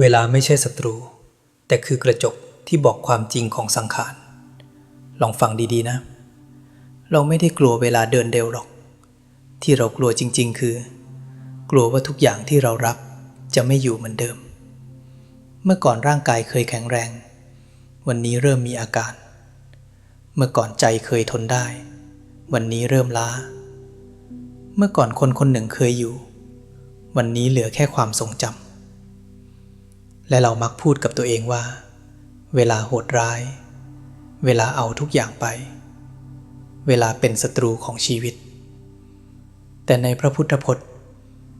เวลาไม่ใช่ศัตรู แต่คือกระจกที่บอกความจริงของสังขาร ลองฟังดีๆนะ เราไม่ได้กลัวเวลาเดินเร็วหรอก ที่เรากลัวจริง ๆ คือ กลัวว่าทุกอย่างที่เรารักจะไม่อยู่เหมือนเดิม เมื่อก่อนร่างกายเคยแข็งแรง วันนี้เริ่มมีอาการ เมื่อก่อนใจเคยทนได้ วันนี้เริ่มล้า เมื่อก่อนคนคนหนึ่งเคยอยู่ วันนี้เหลือแค่ความทรงจำ และเรามักพูดกับตัวเองว่า เวลาโหดร้าย เวลาเอาทุกอย่างไป เวลาเป็นศัตรูของชีวิต แต่ในพระพุทธพจน์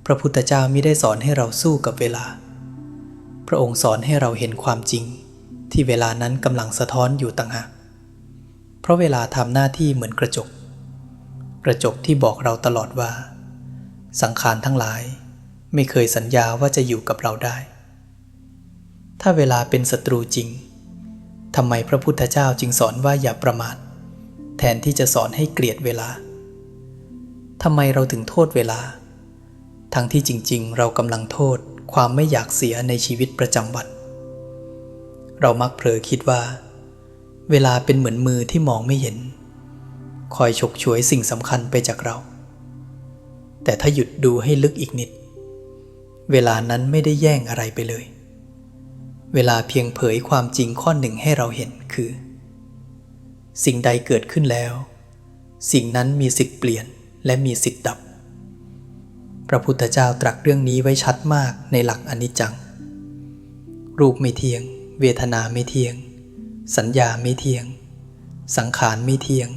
พระพุทธเจ้ามิได้สอนให้เราสู้กับเวลา พระองค์สอนให้เราเห็นความจริง ที่เวลานั้นกำลังสะท้อนอยู่ต่างหากเพราะเวลาทำหน้าที่เหมือนกระจก กระจกที่บอกเราตลอดว่า สังขารทั้งหลายไม่เคยสัญญาว่าจะอยู่กับเราได้ ถ้าเวลาเป็นศัตรูจริงทำไมพระพุทธเจ้าจึงสอนว่าอย่าประมาท แทนที่จะสอนให้เกลียดเวลาทำไมเราถึงโทษเวลา ทั้งที่จริง ๆ เรากำลังโทษความไม่อยากเสียในชีวิตประจำวัน เรามักเผลอคิดว่า เวลาเป็นเหมือนมือที่มองไม่เห็น คอยฉกฉวยสิ่งสำคัญไปจากเรา แต่ถ้าหยุดดูให้ลึกอีกนิด เวลานั้นไม่ได้แย่งอะไรไปเลย เวลาเพียงเผยความจริงข้อหนึ่งให้เราเห็นคือ สิ่งใดเกิดขึ้นแล้ว สิ่งนั้นมีสิทธิ์เปลี่ยนและมีสิทธิ์ดับ พระพุทธเจ้าตรัสเรื่องนี้ไว้ชัดมากในหลักอนิจจัง รูปไม่เที่ยง เวทนาไม่เที่ยง สัญญาไม่เที่ยง สังขารไม่เที่ยง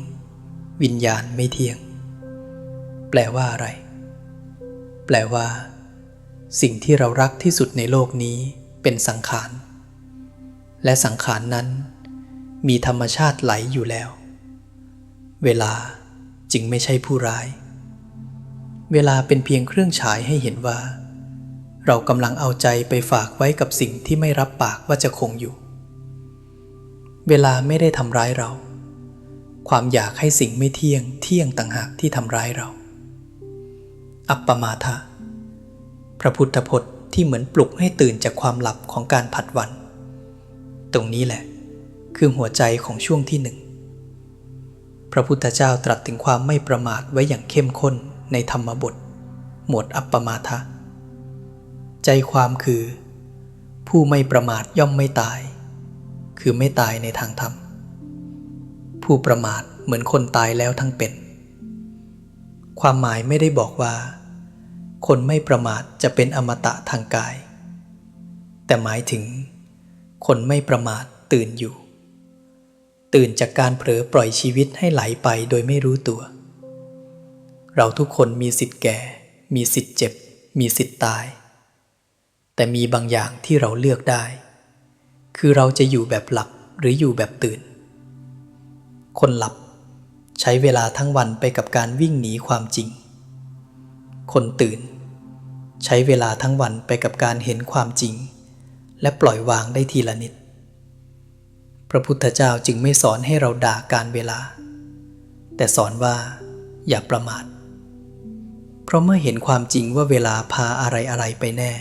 วิญญาณไม่เที่ยง แปลว่าอะไร แปลว่า สิ่งที่เรารักที่สุดในโลกนี้เป็นสังขาร และสังขารนั้น มีธรรมชาติไหลอยู่แล้ว เวลาจึงไม่ใช่ผู้ร้าย เวลาเป็นเพียงเครื่องฉายให้เห็นว่า เรากำลังเอาใจไปฝากไว้กับสิ่งที่ไม่รับปากว่าจะคงอยู่ เวลาไม่ได้ทำร้ายเรา ความอยากให้สิ่งไม่เที่ยงเที่ยงต่างหากที่ทำร้ายเรา อัปปมาทะ พระพุทธพจน์ที่เหมือนปลุกให้ตื่นจากความหลับของการผัดวัน ตรงนี้แหละ คือหัวใจของช่วงที่หนึ่งพระพุทธเจ้าตรัสถึงความไม่ประมาทไว้อย่างเข้มข้นในธรรมบท หมวดอัปปมาทะ ใจความคือ ผู้ไม่ประมาทย่อมไม่ตาย คือไม่ตายในทางธรรม ผู้ประมาทเหมือนคนตายแล้วทั้งเป็น ความหมายไม่ได้บอกว่า คนไม่ประมาทจะเป็นอมตะทางกาย แต่หมายถึง คนไม่ประมาทตื่นอยู่ ตื่นจากการเผลอปล่อยชีวิตให้ไหลไปโดยไม่รู้ตัว เราทุกคนมีสิทธิ์แก่ มีสิทธิ์เจ็บ มีสิทธิ์ตาย แต่มีบางอย่างที่เราเลือกได้ คือเราจะอยู่แบบหลับหรืออยู่แบบตื่น คนหลับใช้เวลาทั้งวันไปกับการวิ่งหนีความจริง คนตื่น ใช้เวลาทั้งวันไปกับการเห็นความจริง และปล่อยวางได้ทีละนิด พระพุทธเจ้าจึงไม่สอนให้เราด่าการเวลา แต่สอนว่าอย่าประมาท เพราะเมื่อเห็นความจริงว่าเวลาพาอะไรอะไรไปแน่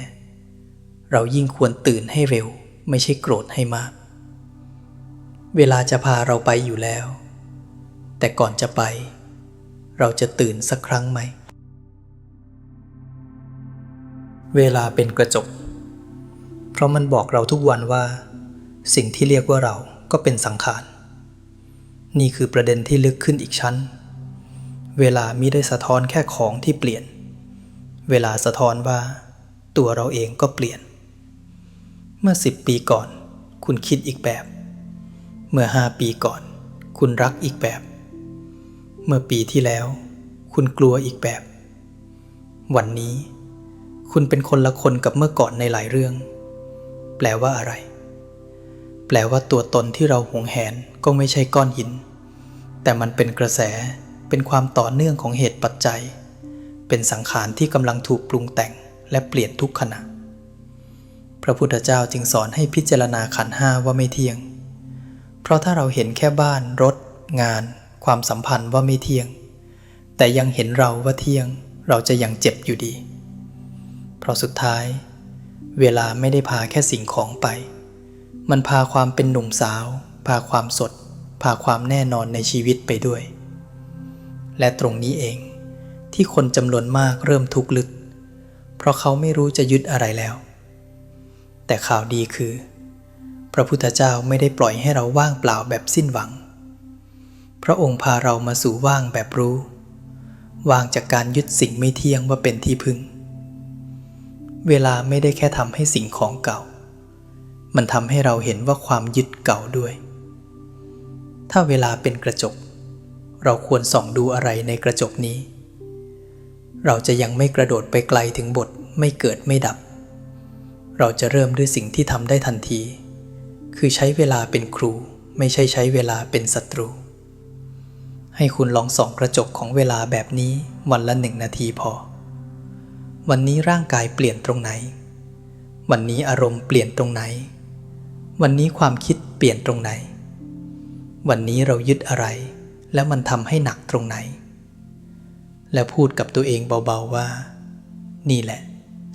เรายิ่งควรตื่นให้เร็วไม่ใช่โกรธให้มาก เวลาจะพาเราไปอยู่แล้ว แต่ก่อนจะไป เราจะตื่นสักครั้งไหม เวลาเป็นกระจก เพราะมันบอกเราทุกวันว่า สิ่งที่เรียกว่าเราก็เป็นสังขาร นี่คือประเด็นที่ลึกขึ้นอีกชั้น เวลามิได้สะท้อนแค่ของที่เปลี่ยน เวลาสะท้อนว่า ตัวเราเองก็เปลี่ยน เมื่อสิบปีก่อน คุณคิดอีกแบบ เมื่อห้าปีก่อน คุณรักอีกแบบ เมื่อปีที่แล้ว คุณกลัวอีกแบบ วันนี้ คุณเป็นคนละคนกับเมื่อก่อนในหลายเรื่อง ลว่าอะไร แปลว่าตัวตนที่เราหวงแหนก็ไม่ใช่ก้อนหิน แต่มันเป็นกระแสเป็นความต่อเนื่องของเหตุปัจจัย เป็นสังขารที่กำลังถูกปรุงแต่งและเปลี่ยนทุกขณะ พระพุทธเจ้าจึงสอนให้พิจารณาขันห้าว่าไม่เที่ยง เพราะถ้าเราเห็นแค่บ้านรถ งาน ความสัมพันธ์ว่าไม่เที่ยง แต่ยังเห็นเราว่าเที่ยง เราจะยังเจ็บอยู่ดี เพราะสุดท้าย เวลาไม่ได้พาแค่สิ่งของไป มันพาความเป็นหนุ่มสาว พาความสด พาความแน่นอนในชีวิตไปด้วย และตรงนี้เองที่คนจำนวนมากเริ่มทุกข์ลึก เพราะเขาไม่รู้จะยึดอะไรแล้ว แต่ข่าวดีคือ พระพุทธเจ้าไม่ได้ปล่อยให้เราว่างเปล่าแบบสิ้นหวัง พระองค์พาเรามาสู่ว่างแบบรู้ ว่างจากการยึดสิ่งไม่เที่ยงว่าเป็นที่พึ่ง เวลาไม่ได้แค่ทำให้สิ่งของเก่า มันทำให้เราเห็นว่าความยึดเก่าด้วย ถ้าเวลาเป็นกระจก เราควรส่องดูอะไรในกระจกนี้ เราจะยังไม่กระโดดไปไกลถึงบทไม่เกิดไม่ดับ เราจะเริ่มด้วยสิ่งที่ทำได้ทันที คือใช้เวลาเป็นครูไม่ใช่ใช้เวลาเป็นศัตรู ให้คุณลองส่องกระจกของเวลาแบบนี้วันละหนึ่งนาทีพอ วันนี้ร่างกายเปลี่ยนตรงไหน วันนี้อารมณ์เปลี่ยนตรงไหน วันนี้ความคิดเปลี่ยนตรงไหน วันนี้เรายึดอะไร แล้วมันทำให้หนักตรงไหน แล้วพูดกับตัวเองเบาๆว่า นี่แหละ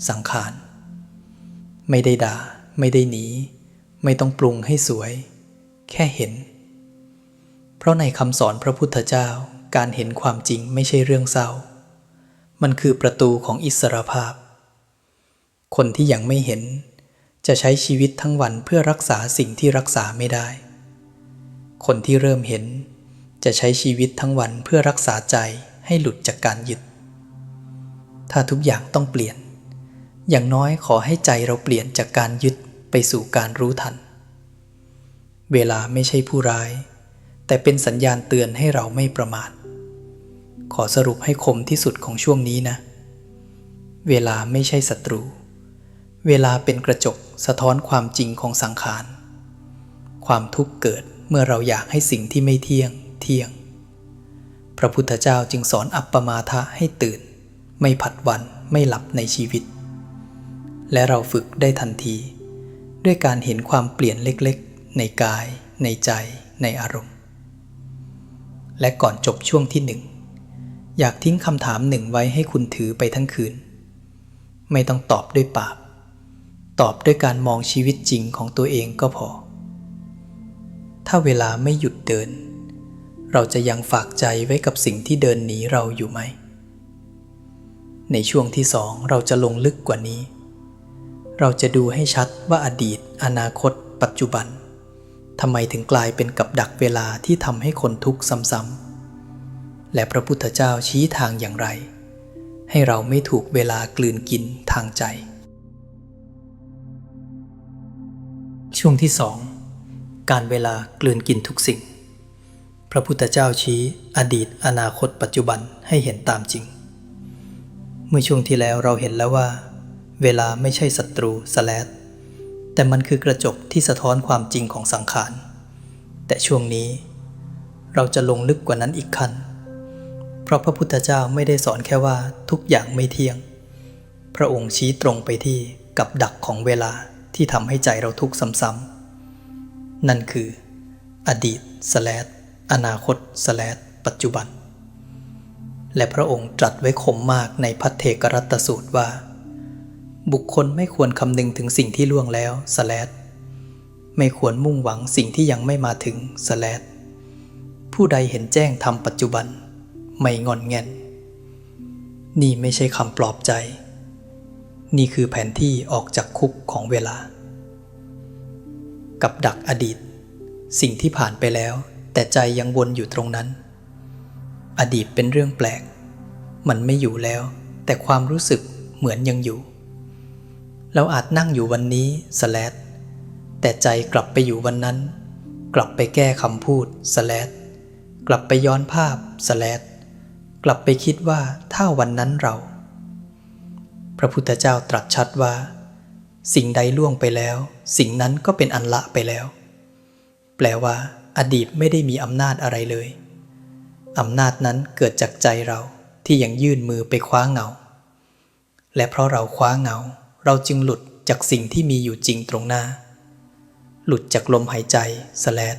สังขาร ไม่ได้ด่า ไม่ได้หนี ไม่ต้องปรุงให้สวย แค่เห็น เพราะในคำสอนพระพุทธเจ้าการเห็นความจริงไม่ใช่เรื่องเศร้า มันคือประตูของอิสรภาพ คนที่ยังไม่เห็น จะใช้ชีวิตทั้งวันเพื่อรักษาสิ่งที่รักษาไม่ได้ คนที่เริ่มเห็น จะใช้ชีวิตทั้งวันเพื่อรักษาใจให้หลุดจากการยึด ถ้าทุกอย่างต้องเปลี่ยน อย่างน้อยขอให้ใจเราเปลี่ยนจากการยึดไปสู่การรู้ทัน เวลาไม่ใช่ผู้ร้าย แต่เป็นสัญญาณเตือนให้เราไม่ประมาท ขอสรุปให้คมที่สุดของช่วงนี้นะ เวลาไม่ใช่ศัตรู เวลาเป็นกระจกสะท้อนความจริงของสังขาร ความทุกข์เกิดเมื่อเราอยากให้สิ่งที่ไม่เที่ยง เที่ยง พระพุทธเจ้าจึงสอนอัปปมาทะให้ตื่น ไม่ผัดวันไม่หลับในชีวิต และเราฝึกได้ทันที ด้วยการเห็นความเปลี่ยนเล็กๆ ในกาย ในใจ ในอารมณ์ และก่อนจบช่วงที่หนึ่ง อยากทิ้งคำถามหนึ่งไว้ให้คุณถือไปทั้งคืน ไม่ต้องตอบด้วยปาก ตอบด้วยการมองชีวิตจริงของตัวเองก็พอ ถ้าเวลาไม่หยุดเดิน เราจะยังฝากใจไว้กับสิ่งที่เดินหนีเราอยู่ไหม ในช่วงที่สองเราจะลงลึกกว่านี้ เราจะดูให้ชัดว่าอดีต อนาคต ปัจจุบันทำไมถึงกลายเป็นกับดักเวลาที่ทำให้คนทุกข์ซ้ำๆ และพระพุทธเจ้าชี้ทางอย่างไร ให้เราไม่ถูกเวลากลืนกินทางใจ ช่วงที่สองการเวลากลืนกินทุกสิ่ง พระพุทธเจ้าชี้อดีตอนาคตปัจจุบันให้เห็นตามจริง เมื่อช่วงที่แล้วเราเห็นแล้วว่า เวลาไม่ใช่ศัตรูสแลดแต่มันคือกระจกที่สะท้อนความจริงของสังขาร แต่ช่วงนี้เราจะลงลึกกว่านั้นอีกขั้น เพราะพระพุทธเจ้าไม่ได้สอนแค่ว่าทุกอย่างไม่เที่ยง พระองค์ชี้ตรงไปที่กับดักของเวลาที่ทำให้ใจเราทุกข์ซ้ำๆนั่นคือ อดีตสแลดอนาคตสแลดปัจจุบัน และพระองค์ตรัสไว้คมมากในพัทเทกรัตสูตรว่า บุคคลไม่ควรคำนึงถึงสิ่งที่ล่วงแล้วสแลดไม่ควรมุ่งหวังสิ่งที่ยังไม่มาถึงสแลดผู้ใดเห็นแจ้งทำปัจจุบัน ไม่งอนแงนนี่ไม่ใช่คำปลอบใจ นี่คือแผนที่ออกจากคุกของเวลา กับดักอดีต สิ่งที่ผ่านไปแล้ว แต่ใจยังวนอยู่ตรงนั้น อดีตเป็นเรื่องแปลก มันไม่อยู่แล้ว แต่ความรู้สึกเหมือนยังอยู่ เราอาจนั่งอยู่วันนี้สแลดแต่ใจกลับไปอยู่วันนั้น กลับไปแก้คำพูดสแลดกลับไปย้อนภาพสแลด ลับไปคิดว่าถ้าวันนั้นเรา พระพุทธเจ้าตรัสชัดว่า สิ่งใดล่วงไปแล้ว สิ่งนั้นก็เป็นอันละไปแล้ว แปลว่า อดีตไม่ได้มีอำนาจอะไรเลย อำนาจนั้นเกิดจากใจเราที่ยังยื่นมือไปคว้าเงา และเพราะเราคว้าเงา เราจึงหลุดจากสิ่งที่มีอยู่จริงตรงหน้า หลุดจากลมหายใจสแลด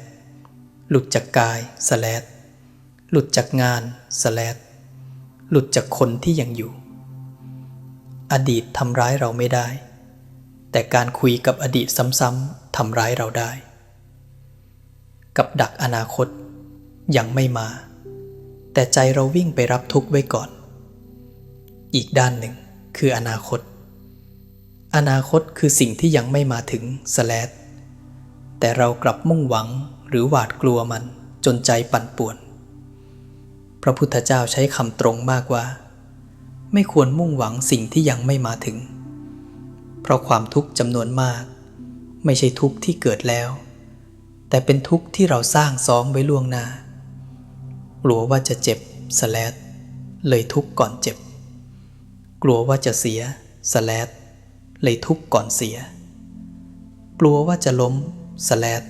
หลุดจากกายสแลดหลุดจากงานสแลด หลุดจากคนที่ยังอยู่ อดีตทำร้ายเราไม่ได้ แต่การคุยกับอดีตซ้ำๆทำร้ายเราได้ กับดักอนาคตยังไม่มา แต่ใจเราวิ่งไปรับทุกข์ไว้ก่อน อีกด้านหนึ่งคืออนาคต อนาคตคือสิ่งที่ยังไม่มาถึงสแลดแต่เรากลับมุ่งหวังหรือหวาดกลัวมันจนใจปั่นป่วน ระพุทธเจ้าใช้คำตรงมากว่า ไม่ควรมุ่งหวังสิ่งที่ยังไม่มาถึง เพราะความทุกข์จำนวนมาก ไม่ใช่ทุกข์ที่เกิดแล้ว แต่เป็นทุกข์ที่เราสร้างซ้อมไว้ล่วงหน้ากลัวว่าจะเจ็บสแลดเลยทุกข์ก่อนเจ็บ กลัวว่าจะเสียสแลดเลยทุกข์ก่อนเสีย กลัวว่าจะล้มสแลด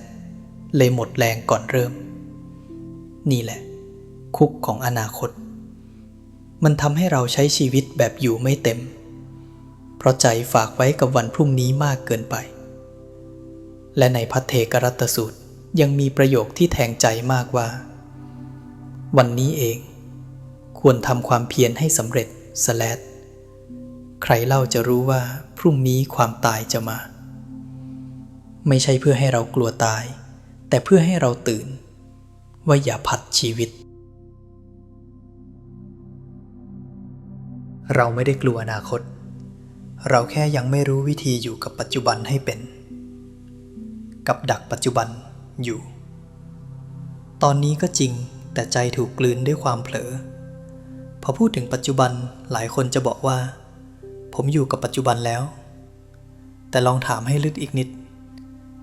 เลยหมดแรงก่อนเริ่ม นี่แหละ คุกของอนาคต มันทำให้เราใช้ชีวิตแบบอยู่ไม่เต็ม เพราะใจฝากไว้กับวันพรุ่งนี้มากเกินไป และในพัทเทกรัตสูตรยังมีประโยคที่แทงใจมากว่า วันนี้เอง ควรทำความเพียรให้สำเร็จสแลดใครเล่าจะรู้ว่าพรุ่งนี้ความตายจะมา ไม่ใช่เพื่อให้เรากลัวตาย แต่เพื่อให้เราตื่น ว่าอย่าผัดชีวิต เราไม่ได้กลัวอนาคต เราแค่ยังไม่รู้วิธีอยู่กับปัจจุบันให้เป็น กับดักปัจจุบันอยู่ ตอนนี้ก็จริงแต่ใจถูกกลืนด้วยความเผลอ พอพูดถึงปัจจุบันหลายคนจะบอกว่า ผมอยู่กับปัจจุบันแล้ว แต่ลองถามให้ลึกอีกนิด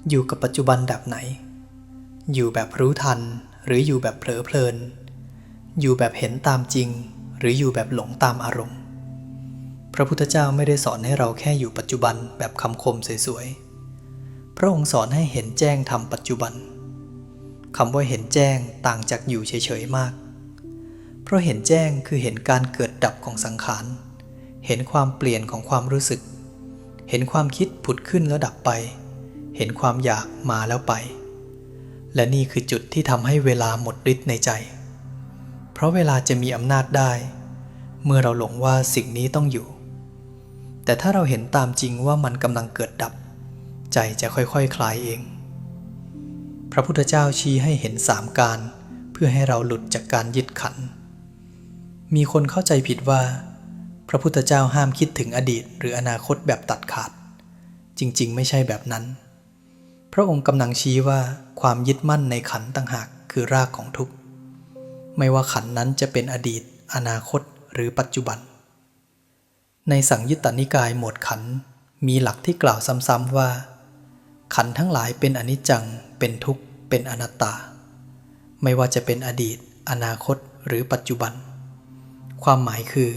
อยู่กับปัจจุบันแบบไหน อยู่แบบรู้ทันหรืออยู่แบบเผลอเพลิน อยู่แบบเห็นตามจริง หรืออยู่แบบหลงตามอารมณ์ พระพุทธเจ้าไม่ได้สอนให้เราแค่อยู่ปัจจุบันแบบคำคมสวยๆ พระองค์สอนให้เห็นแจ้งทำปัจจุบันคำว่าเห็นแจ้งต่างจากอยู่เฉยๆมาก เพราะเห็นแจ้งคือเห็นการเกิดดับของสังขาร เห็นความเปลี่ยนของความรู้สึก เห็นความคิดผุดขึ้นแล้วดับไป เห็นความอยากมาแล้วไป และนี่คือจุดที่ทำให้เวลาหมดฤทธิ์ในใจ เพราะเวลาจะมีอำนาจได้ เมื่อเราหลงว่าสิ่งนี้ต้องอยู่ แต่ถ้าเราเห็นตามจริงว่ามันกำลังเกิดดับ ใจจะค่อยๆคคลายเอง พระพุทธเจ้าชี้ให้เห็นสามการ เพื่อให้เราหลุดจากการยึดขัน มีคนเข้าใจผิดว่า พระพุทธเจ้าห้ามคิดถึงอดีต หรืออนาคตแบบตัดขาด จริงๆ ไม่ใช่แบบนั้น พระองค์กำลังชี้ว่าความยึดมั่นในขันต่างหากคือรากของทุกข์ ไม่ว่าขันนั้นจะเป็นอดีต อนาคตหรือปัจจุบัน ในสังยุตตนิกายหมวดขันมีหลักที่กล่าวซ้ำๆว่า ขันทั้งหลายเป็นอนิจจัง เป็นทุกข์ เป็นอนัตตา ไม่ว่าจะเป็นอดีต อนาคต หรือปัจจุบัน ความหมายคือ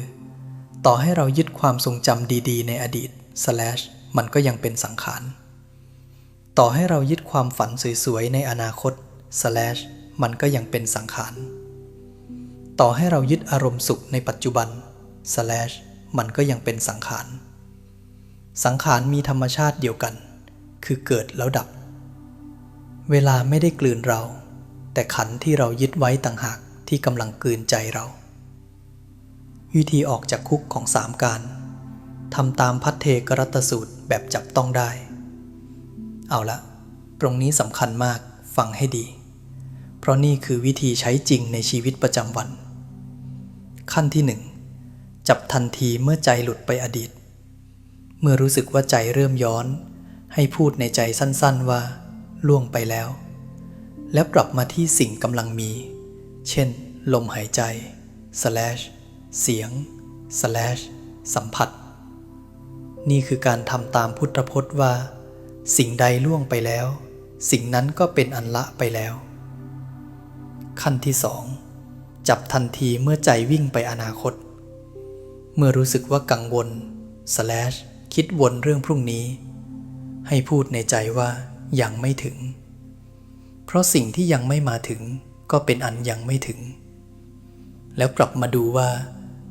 ต่อให้เรายึดความทรงจำดีๆ ในอดีต slash มันก็ยังเป็นสังขาร ต่อให้เรายึดความฝันสวยๆ ในอนาคต slash มันก็ยังเป็นสังขาร ต่อให้เรายึดอารมณ์สุขในปัจจุบัน slash มันก็ยังเป็นสังขาร สังขารมีธรรมชาติเดียวกัน คือเกิดแล้วดับ เวลาไม่ได้กลืนเรา แต่ขันที่เรายึดไว้ต่างหากที่กำลังกลืนใจเรา วิธีออกจากคุกของสามการทำตามพัทเทกรัตสูตรแบบจับต้องได้ เอาละ ตรงนี้สำคัญมากฟังให้ดี เพราะนี่คือวิธีใช้จริงในชีวิตประจำวัน ขั้นที่หนึ่ง จับทันทีเมื่อใจหลุดไปอดีต เมื่อรู้สึกว่าใจเริ่มย้อน ให้พูดในใจสั้นๆว่าล่วงไปแล้ว แล้วกลับมาที่สิ่งกำลังมี เช่น ลมหายใจ slash เสียง slash สัมผัส นี่คือการทำตามพุทธพจน์ว่า สิ่งใดล่วงไปแล้ว สิ่งนั้นก็เป็นอันละไปแล้ว ขั้นที่สองจับทันทีเมื่อใจวิ่งไปอนาคต เมื่อรู้สึกว่ากังวล slash คิดวนเรื่องพรุ่งนี้ ให้พูดในใจว่ายังไม่ถึง เพราะสิ่งที่ยังไม่มาถึงก็เป็นอันยังไม่ถึง แล้วกลับมาดูว่า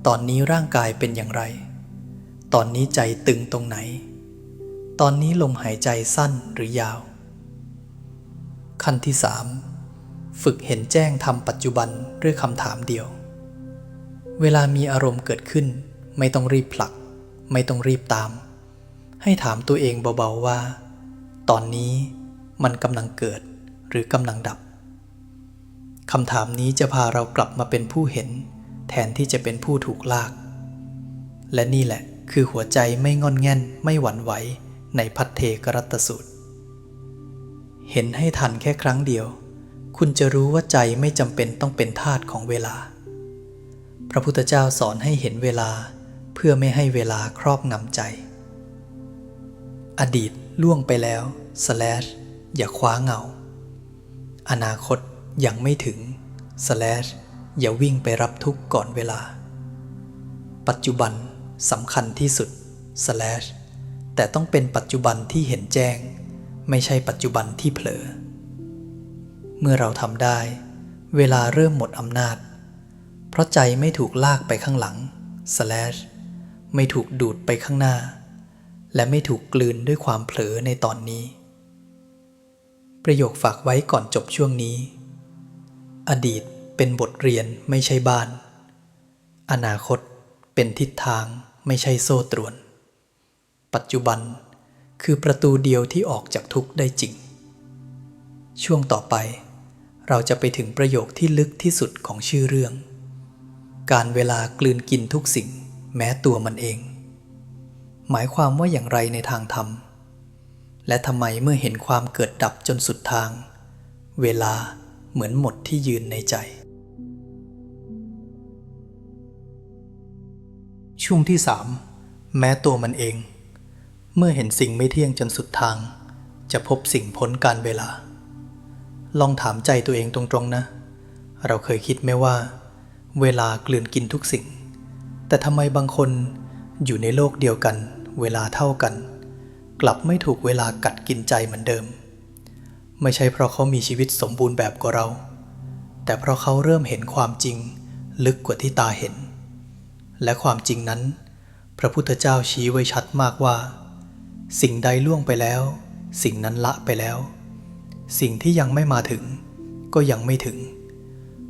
ตอนนี้ร่างกายเป็นอย่างไร ตอนนี้ใจตึงตรงไหน ตอนนี้ลมหายใจสั้นหรือยาว ขั้นที่สามฝึกเห็นแจ้งทำปัจจุบันด้วยคำถามเดียว เวลามีอารมณ์เกิดขึ้น ไม่ต้องรีบผลัก ไม่ต้องรีบตาม ให้ถามตัวเองเบาๆว่า ตอนนี้มันกำลังเกิดหรือกำลังดับคำถามนี้จะพาเรากลับมาเป็นผู้เห็น แทนที่จะเป็นผู้ถูกลาก และนี่แหละคือหัวใจไม่งอนแง่นไม่หวั่นไหวในพัทเทกรัตสูตร เห็นให้ทันแค่ครั้งเดียว คุณจะรู้ว่าใจไม่จำเป็นต้องเป็นทาสของเวลา พระพุทธเจ้าสอนให้เห็นเวลา เพื่อไม่ให้เวลาครอบงำใจ อดีตล่วงไปแล้ว slash อย่าคว้าเงา อนาคตยังไม่ถึง slash อย่าวิ่งไปรับทุกข์ก่อนเวลา ปัจจุบันสำคัญที่สุด slash แต่ต้องเป็นปัจจุบันที่เห็นแจ้ง ไม่ใช่ปัจจุบันที่เผลอ เมื่อเราทำได้ เวลาเริ่มหมดอำนาจ เพราะใจไม่ถูกลากไปข้างหลัง slash ไม่ถูกดูดไปข้างหน้า และไม่ถูกกลืนด้วยความเผลอในตอนนี้ ประโยคฝากไว้ก่อนจบช่วงนี้ อดีตเป็นบทเรียนไม่ใช่บ้าน อนาคตเป็นทิศทางไม่ใช่โซ่ตรวน ปัจจุบันคือประตูเดียวที่ออกจากทุกข์ได้จริง ช่วงต่อไป เราจะไปถึงประโยคที่ลึกที่สุดของชื่อเรื่อง การเวลากลืนกินทุกสิ่ง แม้ตัวมันเอง หมายความว่าอย่างไรในทางธรรม และทำไมเมื่อเห็นความเกิดดับจนสุดทาง เวลาเหมือนหมดที่ยืนในใจ ช่วงที่3แม้ตัวมันเอง เมื่อเห็นสิ่งไม่เที่ยงจนสุดทาง จะพบสิ่งพ้นการเวลา ลองถามใจตัวเองตรงๆนะ เราเคยคิดไหมว่า เวลากลืนกินทุกสิ่ง แต่ทำไมบางคนอยู่ในโลกเดียวกัน เวลาเท่ากัน กลับไม่ถูกเวลากัดกินใจเหมือนเดิม ไม่ใช่เพราะเขามีชีวิตสมบูรณ์แบบกว่าเรา แต่เพราะเขาเริ่มเห็นความจริง ลึกกว่าที่ตาเห็น และความจริงนั้น พระพุทธเจ้าชี้ไว้ชัดมากว่า สิ่งใดล่วงไปแล้ว สิ่งนั้นละไปแล้ว สิ่งที่ยังไม่มาถึง ก็ยังไม่ถึง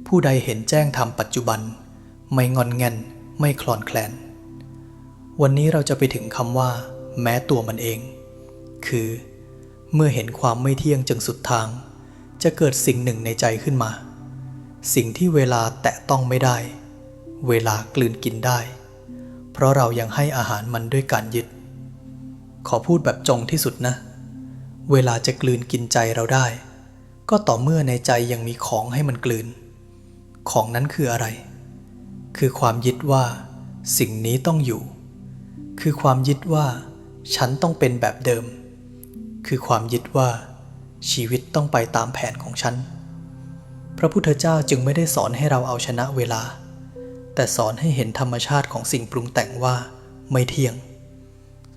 ผู้ใดเห็นแจ้งธรรมปัจจุบัน ไม่งอนแงน ไม่คลอนแคลน วันนี้เราจะไปถึงคำว่า แม้ตัวมันเอง คือ เมื่อเห็นความไม่เที่ยงจนสุดทาง จะเกิดสิ่งหนึ่งในใจขึ้นมา สิ่งที่เวลาแตะต้องไม่ได้ เวลากลืนกินได้ เพราะเรายังให้อาหารมันด้วยการยึด ขอพูดแบบจงที่สุดนะ เวลาจะกลืนกินใจเราได้ ก็ต่อเมื่อในใจยังมีของให้มันกลืน ของนั้นคืออะไร คือความยึดว่า สิ่งนี้ต้องอยู่ คือความยึดว่า ฉันต้องเป็นแบบเดิม คือความยึดว่า ชีวิตต้องไปตามแผนของฉัน พระพุทธเจ้าจึงไม่ได้สอนให้เราเอาชนะเวลา แต่สอนให้เห็นธรรมชาติของสิ่งปรุงแต่งว่า ไม่เที่ยง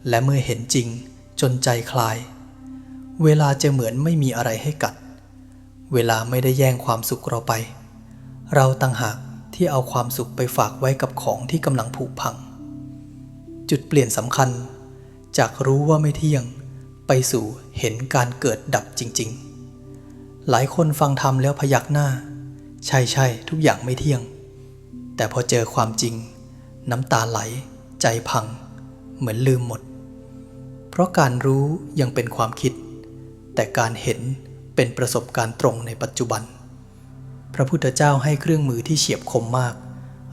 และเมื่อเห็นจริงจนใจคลาย เวลาจะเหมือนไม่มีอะไรให้กัด เวลาไม่ได้แย่งความสุขเราไป เราต่างหาก ที่เอาความสุขไปฝากไว้กับของที่กำลังผุพัง จุดเปลี่ยนสำคัญ จากรู้ว่าไม่เที่ยง ไปสู่เห็นการเกิดดับจริง ๆ หลายคนฟังธรรมแล้วพยักหน้า ใช่ใช่ทุกอย่างไม่เที่ยง แต่พอเจอความจริง น้ำตาไหล ใจพัง เหมือนลืมหมด เพราะการรู้ยังเป็นความคิด แต่การเห็นเป็นประสบการณ์ตรงในปัจจุบัน พระพุทธเจ้าให้เครื่องมือที่เฉียบคมมาก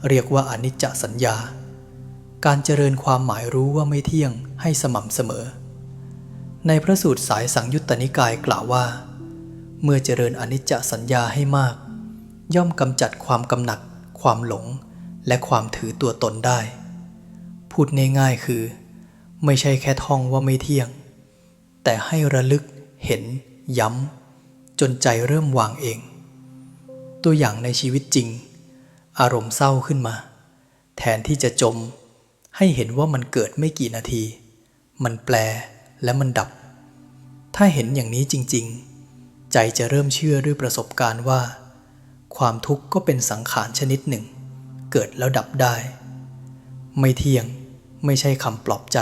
เรียกว่าอนิจจสัญญา การเจริญความหมายรู้ว่าไม่เที่ยงให้สม่ำเสมอ ในพระสูตรสายสังยุตตนิกายกล่าวว่า เมื่อเจริญอนิจจสัญญาให้มาก ย่อมกำจัดความกำหนัด ความหลง และความถือตัวตนได้ พูดง่ายๆคือ ไม่ใช่แค่ท่องว่าไม่เที่ยง แต่ให้ระลึกเห็น ย้ำ จนใจเริ่มวางเอง ตัวอย่างในชีวิตจริง อารมณ์เศร้าขึ้นมา แทนที่จะจม ให้เห็นว่ามันเกิดไม่กี่นาที มันแปลและมันดับ ถ้าเห็นอย่างนี้จริง ๆ ใจจะเริ่มเชื่อด้วยประสบการณ์ว่า ความทุกข์ก็เป็นสังขารชนิดหนึ่ง เกิดแล้วดับได้ ไม่เที่ยงไม่ใช่คำปลอบใจ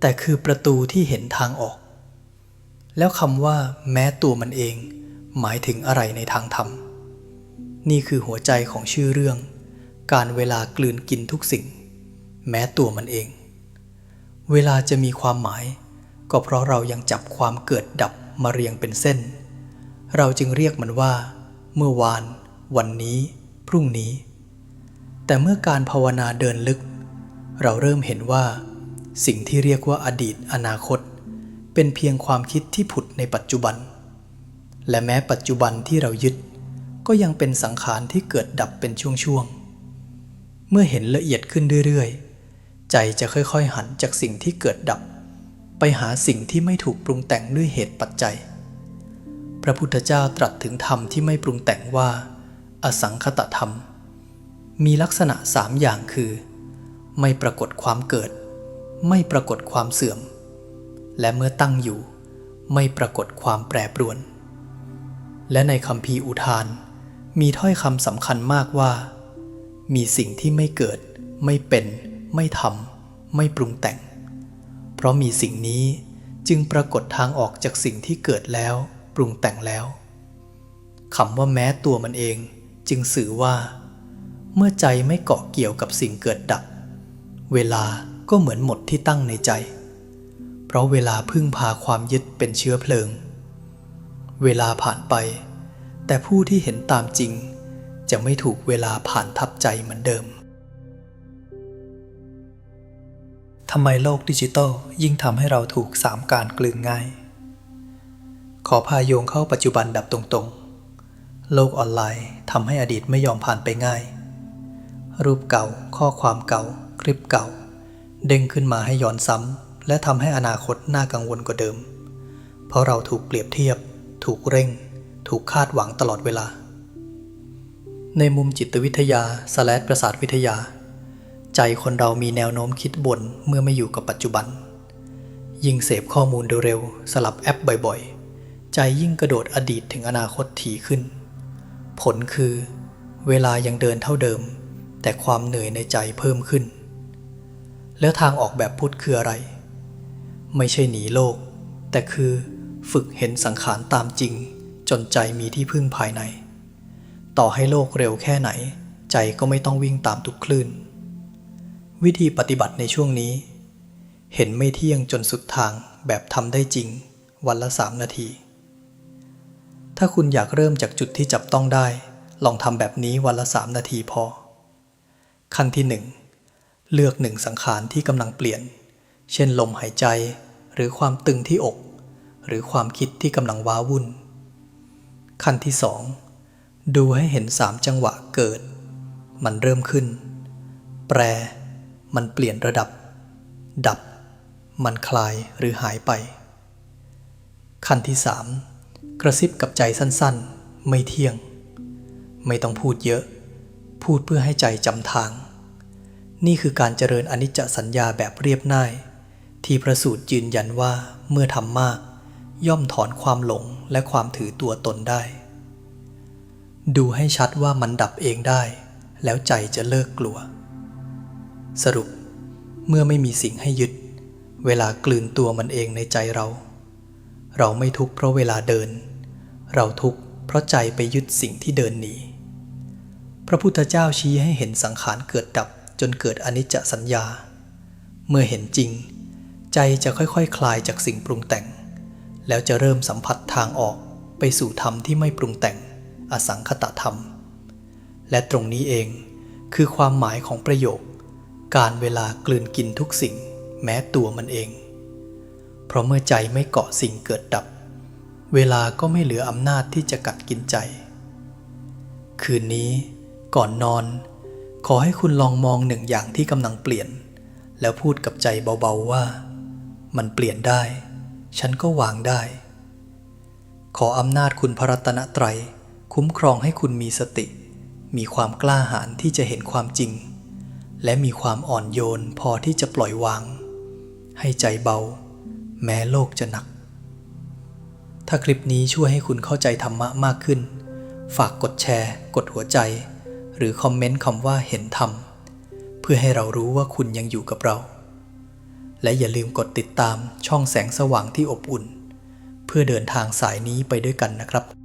แต่คือประตูที่เห็นทางออก แล้วคำว่า แม้ตัวมันเอง หมายถึงอะไรในทางธรรม นี่คือหัวใจของชื่อเรื่อง การเวลากลืนกินทุกสิ่ง แม้ตัวมันเอง เวลาจะมีความหมาย ก็เพราะเรายังจับความเกิดดับมาเรียงเป็นเส้น เราจึงเรียกมันว่า เมื่อวาน วันนี้ พรุ่งนี้ แต่เมื่อการภาวนาเดินลึก เราเริ่มเห็นว่า สิ่งที่เรียกว่าอดีตอนาคต เป็นเพียงความคิดที่ผุดในปัจจุบัน และแม้ปัจจุบันที่เรายึด ก็ยังเป็นสังขารที่เกิดดับเป็นช่วงๆ เมื่อเห็นละเอียดขึ้นเรื่อยๆ ใจจะค่อยๆหันจากสิ่งที่เกิดดับ ไปหาสิ่งที่ไม่ถูกปรุงแต่งด้วยเหตุปัจจัย พระพุทธเจ้าตรัสถึงธรรมที่ไม่ปรุงแต่งว่า อสังคตธรรม มีลักษณะสามอย่างคือ ไม่ปรากฏความเกิด ไม่ปรากฏความเสื่อม และเมื่อตั้งอยู่ ไม่ปรากฏความแปรปรวนและในคำพีอุทาน มีถ้อยคำสำคัญมากว่า มีสิ่งที่ไม่เกิด ไม่เป็น ไม่ทำไม่ปรุงแต่ง เพราะมีสิ่งนี้จึงปรากฏทางออกจากสิ่งที่เกิดแล้ว ปรุงแต่งแล้วคำว่าแม้ตัวมันเอง จึงสื่อว่า เมื่อใจไม่เกาะเกี่ยวกับสิ่งเกิดดับ เวลาก็เหมือนหมดที่ตั้งในใจ เพราะเวลาพึ่งพาความยึดเป็นเชื้อเพลิง เวลาผ่านไป แต่ผู้ที่เห็นตามจริง จะไม่ถูกเวลาผ่านทับใจเหมือนเดิมทำไมโลกดิจิตอลยิ่งทำให้เราถูกสามการกลืนง่าย ขอพาโยงเข้าปัจจุบันแบบตรงๆ โลกออนไลน์ทำให้อดีตไม่ยอมผ่านไปง่าย รูปเก่า ข้อความเก่า คลิปเก่า เด้งขึ้นมาให้ย้อนซ้ำและทำให้อนาคตน่ากังวลกว่าเดิม เพราะเราถูกเปรียบเทียบ ถูกเร่ง ถูกคาดหวังตลอดเวลา ในมุมจิตวิทยาสแลดประสาทวิทยา ใจคนเรามีแนวโน้มคิดบ่นเมื่อไม่อยู่กับปัจจุบัน ยิ่งเสพข้อมูลเร็วๆสลับแอปบ่อยๆ ใจยิ่งกระโดดอดีตถึงอนาคตถี่ขึ้น ผลคือ เวลายังเดินเท่าเดิม แต่ความเหนื่อยในใจเพิ่มขึ้น แล้วทางออกแบบพุทธคืออะไร ไม่ใช่หนีโลก แต่คือฝึกเห็นสังขารตามจริง จนใจมีที่พึ่งภายใน ต่อให้โลกเร็วแค่ไหน ใจก็ไม่ต้องวิ่งตามทุกคลื่น วิธีปฏิบัติในช่วงนี้ เห็นไม่เที่ยงจนสุดทางแบบทำได้จริง วันละสามนาที ถ้าคุณอยากเริ่มจากจุดที่จับต้องได้ ลองทำแบบนี้วันละสามนาทีพอ ขั้นที่หนึ่งเลือกหนึ่งสังขารที่กำลังเปลี่ยน เช่นลมหายใจ หรือความตึงที่อก หรือความคิดที่กำลังว้าวุ่น ขั้นที่สองดูให้เห็นสามจังหวะเกิด มันเริ่มขึ้น แปร มันเปลี่ยนระดับ ดับ มันคลายหรือหายไป ขั้นที่สามกระซิบกับใจสั้นๆ ไม่เที่ยง ไม่ต้องพูดเยอะ พูดเพื่อให้ใจจำทาง นี่คือการเจริญอนิจจสัญญาแบบเรียบง่าย ที่ประสูตรยืนยันว่าเมื่อทำมาก ย่อมถอนความหลง และความถือตัวตนได้ ดูให้ชัดว่ามันดับเองได้ แล้วใจจะเลิกกลัว สรุป เมื่อไม่มีสิ่งให้ยึด เวลากลืนตัวมันเองในใจเรา เราไม่ทุกข์เพราะเวลาเดิน เราทุกข์เพราะใจไปยึดสิ่งที่เดินหนีพระพุทธเจ้าชี้ให้เห็นสังขารเกิดดับจนเกิดอนิจจสัญญา เมื่อเห็นจริง ใจจะค่อยๆคคลายจากสิ่งปรุงแต่ง แล้วจะเริ่มสัมผัสทางออกไปสู่ธรรมที่ไม่ปรุงแต่งอสังคตธรรม และตรงนี้เองคือความหมายของประโยค การเวลากลืนกินทุกสิ่ง แม้ตัวมันเอง เพราะเมื่อใจไม่เกาะสิ่งเกิดดับ เวลาก็ไม่เหลืออำนาจที่จะกัดกินใจ คืนนี้ก่อนนอน ขอให้คุณลองมองหนึ่งอย่างที่กำลังเปลี่ยน แล้วพูดกับใจเบาๆว่า มันเปลี่ยนได้ ฉันก็วางได้ ขออำนาจคุณพระรัตนตรัย คุ้มครองให้คุณมีสติ มีความกล้าหาญที่จะเห็นความจริง และมีความอ่อนโยนพอที่จะปล่อยวาง ให้ใจเบา แม้โลกจะหนัก ถ้าคลิปนี้ช่วยให้คุณเข้าใจธรรมะมากขึ้น ฝากกดแชร์ กดหัวใจ หรือคอมเมนต์คำว่าเห็นธรรม เพื่อให้เรารู้ว่าคุณยังอยู่กับเรา และอย่าลืมกดติดตามช่องแสงสว่างที่อบอุ่น เพื่อเดินทางสายนี้ไปด้วยกันนะครับ